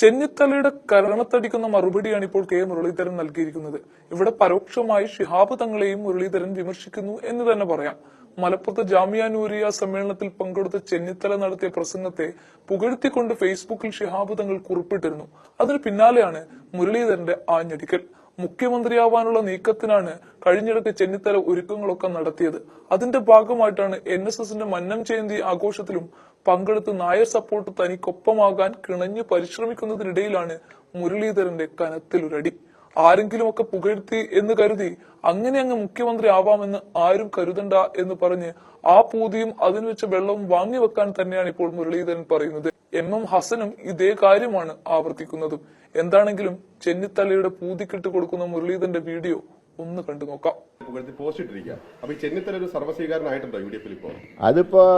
ചെന്നിത്തലയുടെ കരണത്തടിക്കുന്ന മറുപടിയാണ് ഇപ്പോൾ കെ മുരളീധരൻ നൽകിയിരിക്കുന്നത്. ഇവിടെ പരോക്ഷമായി ഷിഹാബ് തങ്ങളെയും മുരളീധരൻ വിമർശിക്കുന്നു എന്ന് തന്നെ പറയാം. മലപ്പുറത്ത് ജാമിയ നൂരിയ സമ്മേളനത്തിൽ പങ്കെടുത്ത ചെന്നിത്തല നടത്തിയ പ്രസംഗത്തെ പുകഴ്ത്തിക്കൊണ്ട് ഫേസ്ബുക്കിൽ ഷിഹാബ് തങ്ങൾ കുറിപ്പിട്ടിരുന്നു. അതിന് പിന്നാലെയാണ് മുരളീധരന്റെ ആഞ്ഞടിക്കൽ മുഖ്യമന്ത്രിയാവാനുള്ള നീക്കത്തിനാണ് കഴിഞ്ഞിടയ്ക്ക് ചെന്നിത്തല ഒരുക്കങ്ങളൊക്കെ നടത്തിയത്. അതിന്റെ ഭാഗമായിട്ടാണ് എൻ എസ് എസിന്റെ മന്നം ജയന്തി ആഘോഷത്തിലും പങ്കെടുത്ത് നായർ സപ്പോർട്ട് തനിക്കൊപ്പമാകാൻ കിണഞ്ഞു പരിശ്രമിക്കുന്നതിനിടയിലാണ് മുരളീധരന്റെ കനത്തിലൊരടി. ആരെങ്കിലുമൊക്കെ പുകഴ്ത്തി എന്ന് കരുതി അങ്ങനെ അങ്ങ് മുഖ്യമന്ത്രി ആവാമെന്ന് ആരും കരുതണ്ട എന്ന് പറഞ്ഞ് ആ പൂതിയും അതിന് വെച്ച വെള്ളവും വാങ്ങിവെക്കാൻ തന്നെയാണ് ഇപ്പോൾ മുരളീധരൻ പറയുന്നത്. എം എം ഹസനും ഇതേ കാര്യമാണ് ആവർത്തിക്കുന്നതും. എന്താണെങ്കിലും ചെന്നിത്തലയുടെ പൂതിക്കിട്ട് കൊടുക്കുന്ന മുരളീധരന്റെ വീഡിയോ ഒന്ന് കണ്ടു നോക്കാം. അതിപ്പോ പോസ്റ്റ് ഇട്ടിരിക്കുക. അപ്പൊ ചെന്നിത്തല ഒരു സർവസ്വീകാരനായിട്ടുണ്ടോ യു ഡി എഫിൽ ഇപ്പോൾ അതിപ്പോൾ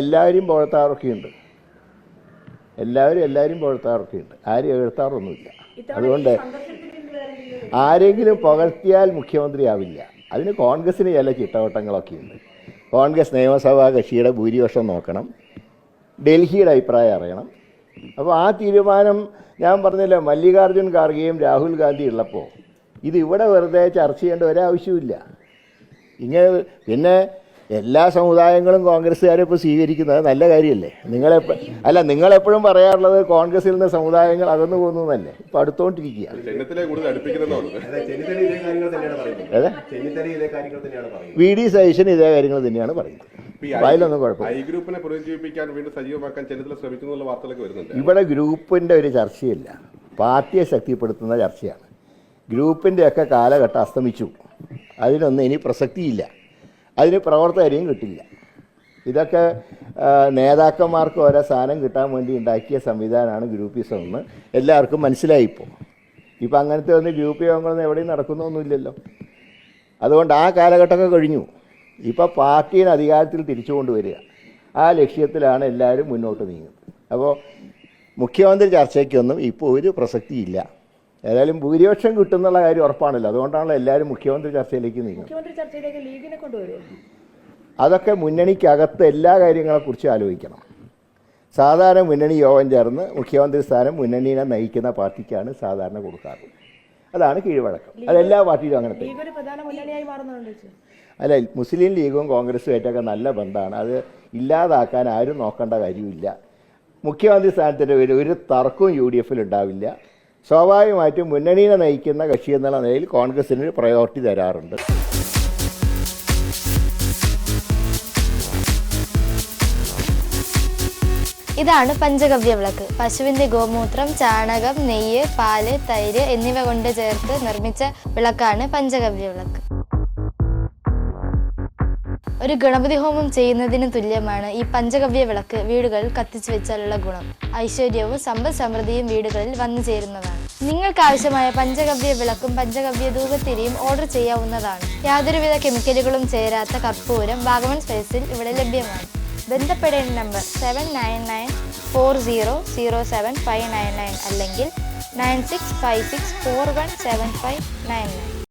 എല്ലാവരും പുഴത്താറൊക്കെയുണ്ട് എല്ലാവരും എല്ലാവരും പുഴത്താറൊക്കെയുണ്ട് ആരും എഴുത്താറൊന്നുമില്ല അതുകൊണ്ട് ആരെങ്കിലും പുകഴ്ത്തിയാൽ മുഖ്യമന്ത്രിയാവില്ല. അതിന് കോൺഗ്രസിന് ചില ചിട്ടവട്ടങ്ങളൊക്കെ ഉണ്ട് കോൺഗ്രസ് നിയമസഭാ കക്ഷിയുടെ ഭൂരിപക്ഷം നോക്കണം. ഡൽഹിയുടെ അഭിപ്രായം അറിയണം. അപ്പോൾ ആ തീരുമാനം ഞാൻ പറഞ്ഞില്ല മല്ലികാർജുൻ ഖാർഗെയും രാഹുൽ ഗാന്ധി ഉള്ളപ്പോൾ ഇത് ഇവിടെ വെറുതെ ചർച്ച ചെയ്യേണ്ട ഒരാവശ്യമില്ല ഇങ്ങനെ പിന്നെ എല്ലാ സമുദായങ്ങളും കോൺഗ്രസ്സുകാരെ ഇപ്പോൾ സ്വീകരിക്കുന്നത് നല്ല കാര്യമല്ലേ? നിങ്ങളെ അല്ല നിങ്ങളെപ്പോഴും പറയാറുള്ളത് കോൺഗ്രസിൽ നിന്ന് സമുദായങ്ങൾ അകന്നു പോകുന്നു തന്നെ ഇപ്പം അടുത്തോണ്ടിരിക്കുക. ചെന്നിത്തലയെ കൂടുതൽ അടുപ്പിക്കുന്നതാണ്. ചെന്നിത്തല ഇതേ കാര്യങ്ങൾ തന്നെയാണ് പറയുന്നത്. ഏതാ ഇതേ കാര്യങ്ങൾ തന്നെയാണ് പറയുന്നത്. വി. ഡി. സതീശൻ ഇതേ കാര്യങ്ങൾ തന്നെയാണ് പറയുന്നത്. അതിലൊന്നും കുഴപ്പമില്ല. ഗ്രൂപ്പിനെ പുനരുജ്ജീവിപ്പിക്കാൻ വീണ്ടും സജീവമാക്കാൻ ചെന്നിത്തല ശ്രമിക്കുന്നു എന്നുള്ള വാർത്തകളൊക്കെ വരുന്നുണ്ട്. ഇവിടെ ഗ്രൂപ്പിന്റെ ഒരു ചർച്ചയല്ല. പാർട്ടിയെ ശക്തിപ്പെടുത്തുന്ന ചർച്ചയാണ്. ഗ്രൂപ്പിന്റെയൊക്കെ കാലഘട്ടം അസ്തമിച്ചു. അതിനൊന്നും ഇനി പ്രസക്തിയില്ല. അതിന് പ്രവർത്തകരെയും കിട്ടില്ല. ഇതൊക്കെ നേതാക്കന്മാർക്ക് ഓരോ സാധനം കിട്ടാൻ വേണ്ടി ഉണ്ടാക്കിയ സംവിധാനമാണ് ഗ്രൂപ്പിസം എന്ന് എല്ലാവർക്കും മനസ്സിലായി ഇപ്പോൾ ഇപ്പം അങ്ങനത്തെ ഒന്ന് ഗ്രൂപ്പ് യോഗങ്ങളൊന്നും എവിടെയും നടക്കുന്നൊന്നുമില്ലല്ലോ. അതുകൊണ്ട് ആ കാലഘട്ടമൊക്കെ കഴിഞ്ഞു. ഇപ്പോൾ പാർട്ടീനെ അധികാരത്തിൽ തിരിച്ചു കൊണ്ടുവരിക ആ ലക്ഷ്യത്തിലാണ് എല്ലാവരും മുന്നോട്ട് നീങ്ങുന്നത്. അപ്പോൾ മുഖ്യമന്ത്രി ചർച്ചയ്ക്കൊന്നും ഇപ്പോൾ ഒരു പ്രസക്തിയില്ല. ഏതായാലും ഭൂരിപക്ഷം കിട്ടുന്നുള്ള കാര്യം ഉറപ്പാണല്ലോ. അതുകൊണ്ടാണല്ലോ എല്ലാവരും മുഖ്യമന്ത്രി ചർച്ചയിലേക്ക് നീങ്ങുന്നത്. അതൊക്കെ മുന്നണിക്കകത്ത് എല്ലാ കാര്യങ്ങളെക്കുറിച്ചും ആലോചിക്കണം. സാധാരണ മുന്നണി യോഗം ചേർന്ന് മുഖ്യമന്ത്രി സ്ഥാനം മുന്നണിയെ നയിക്കുന്ന പാർട്ടിക്കാണ് സാധാരണ കൊടുക്കാറ്. അതാണ് കീഴ്വഴക്കം. അതെല്ലാ പാർട്ടിയിലും അങ്ങനെ അല്ല മുസ്ലിം ലീഗും കോൺഗ്രസുമായിട്ടൊക്കെ നല്ല ബന്ധമാണ്. അത് ഇല്ലാതാക്കാൻ ആരും നോക്കേണ്ട കാര്യമില്ല. മുഖ്യമന്ത്രി സ്ഥാനത്തിന്റെ ഒരു ഒരു തർക്കവും യു ഡി എഫിൽ ഉണ്ടാവില്ല. സ്വാഭാവികമായിട്ടും മുന്നണിയെ നയിക്കുന്ന കക്ഷി എന്നുള്ള നിലയിൽ കോൺഗ്രസിന് പ്രയോറിറ്റി തരാറുണ്ട്. ഇതാണ് പഞ്ചഗവ്യ വിളക്ക്. പശുവിന്റെ ഗോമൂത്രം ചാണകം നെയ്യ് പാൽ തൈര് എന്നിവ കൊണ്ട് ചേർത്ത് നിർമ്മിച്ച വിളക്കാണ് പഞ്ചഗവ്യ വിളക്ക്. ഒരു ഗണപതി ഹോമം ചെയ്യുന്നതിന് തുല്യമാണ് ഈ പഞ്ചഗവ്യ വിളക്ക് വീടുകളിൽ കത്തിച്ചു വെച്ചാലുള്ള ഗുണം. ഐശ്വര്യവും സമ്പദ് സമൃദ്ധിയും വീടുകളിൽ വന്നു ചേരുന്നതാണ്. നിങ്ങൾക്ക് ആവശ്യമായ പഞ്ചഗവ്യ വിളക്കും പഞ്ചഗവ്യ ധൂപത്തിരിയും ഓർഡർ ചെയ്യാവുന്നതാണ്. യാതൊരുവിധ കെമിക്കലുകളും ചേരാത്ത കർപ്പൂരം വാഗമൺ സ്പേസിൽ ഇവിടെ ലഭ്യമാണ്. ബന്ധപ്പെടേണ്ട number seven nine nine four zero zero seven five nine nine അല്ലെങ്കിൽ nine six five six four one seven five nine nine.